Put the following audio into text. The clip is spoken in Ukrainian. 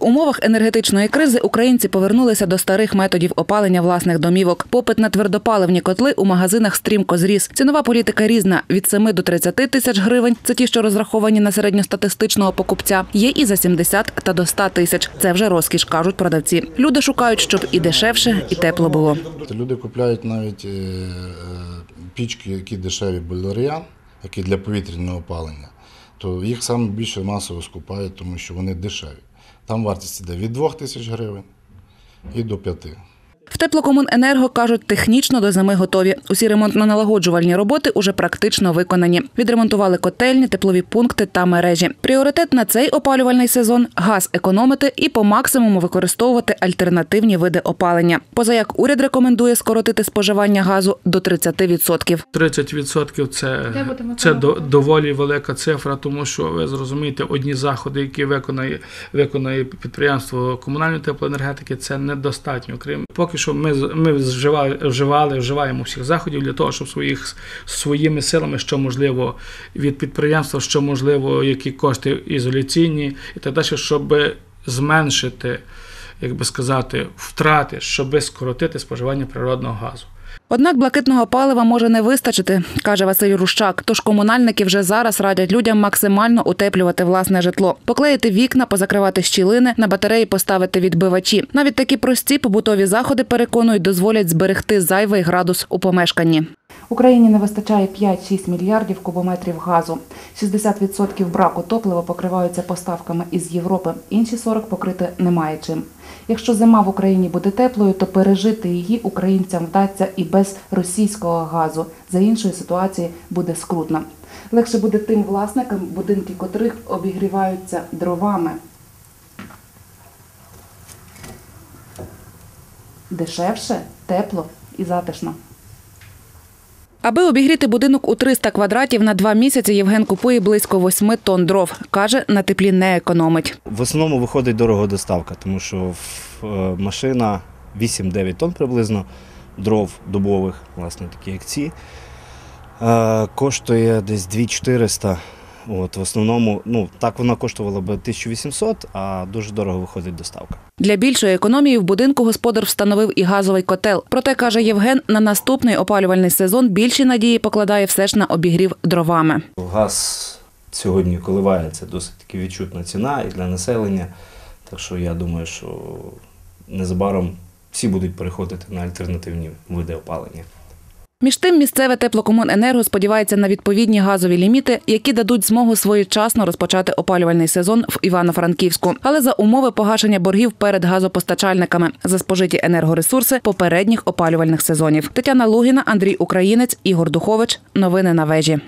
умовах енергетичної кризи українці повернулися до старих методів опалення власних домівок. Попит на твердопаливні котли у магазинах стрімко зріс. Цінова політика різна від 7 до 30 тисяч гривень. Це ті, що розраховані на середньостатистичного покупця. Є і за 70 та до 100 тисяч. Це вже розкіш, кажуть продавці. Люди шукають, щоб і дешевше, і тепло було. Люди купляють навіть е, е, пічки, які дешеві боляріан, які для повітряного опалення, то їх саме більше масово скупають, тому що вони дешеві. Там вартість йде від 2 тисяч гривень і до 5. Теплокомуненерго кажуть, технічно до зими готові. Усі ремонтно-налагоджувальні роботи уже практично виконані. Відремонтували котельні, теплові пункти та мережі. Пріоритет на цей опалювальний сезон газ економити і по максимуму використовувати альтернативні види опалення. Позаяк уряд рекомендує скоротити споживання газу до 30%. 30% це, це до- доволі велика цифра, тому що ви зрозумієте, одні заходи, які виконає, виконає підприємство комунальної теплоенергетики, це недостатньо. Крім поки що ми, з- ми вживали, вживали, вживаємо всіх заходів для того, щоб своїх своїми силами, що можливо від підприємства, що можливо, які кошти ізоляційні і так далі, щоб зменшити, як би сказати, втрати, щоб скоротити споживання природного газу. Однак блакитного палива може не вистачити, каже Василь Рущак. Тож комунальники вже зараз радять людям максимально утеплювати власне житло, поклеїти вікна, позакривати щілини, на батареї поставити відбивачі. Навіть такі прості побутові заходи переконують, дозволять зберегти зайвий градус у помешканні. Україні не вистачає 5-6 мільярдів кубометрів газу. 60% браку топлива покриваються поставками із Європи. Інші 40 покрити немає чим. Якщо зима в Україні буде теплою, то пережити її українцям вдасться і без російського газу. За іншої ситуації буде скрутно. Легше буде тим власникам, будинки котрих обігріваються дровами. Дешевше, тепло і затишно. Аби обігріти будинок у 300 квадратів на два місяці, Євген купує близько 8 тонн дров. Каже, на теплі не економить. В основному виходить дорога доставка, тому що е, машина 8-9 тонн приблизно дров добових, власне, такі як ці, е, коштує десь 2400. От, в основному, ну так вона коштувала би 1800, а дуже дорого виходить доставка. Для більшої економії в будинку господар встановив і газовий котел. Проте, каже Євген, на наступний опалювальний сезон більші надії покладає все ж на обігрів дровами. Газ сьогодні коливається досить таки відчутна ціна і для населення. Так що я думаю, що незабаром всі будуть переходити на альтернативні види опалення. Між тим, місцеве теплокомуненерго сподівається на відповідні газові ліміти, які дадуть змогу своєчасно розпочати опалювальний сезон в Івано-Франківську, але за умови погашення боргів перед газопостачальниками за спожиті енергоресурси попередніх опалювальних сезонів. Тетяна Лугіна, Андрій Українець, Ігор Духович. Новини на вежі.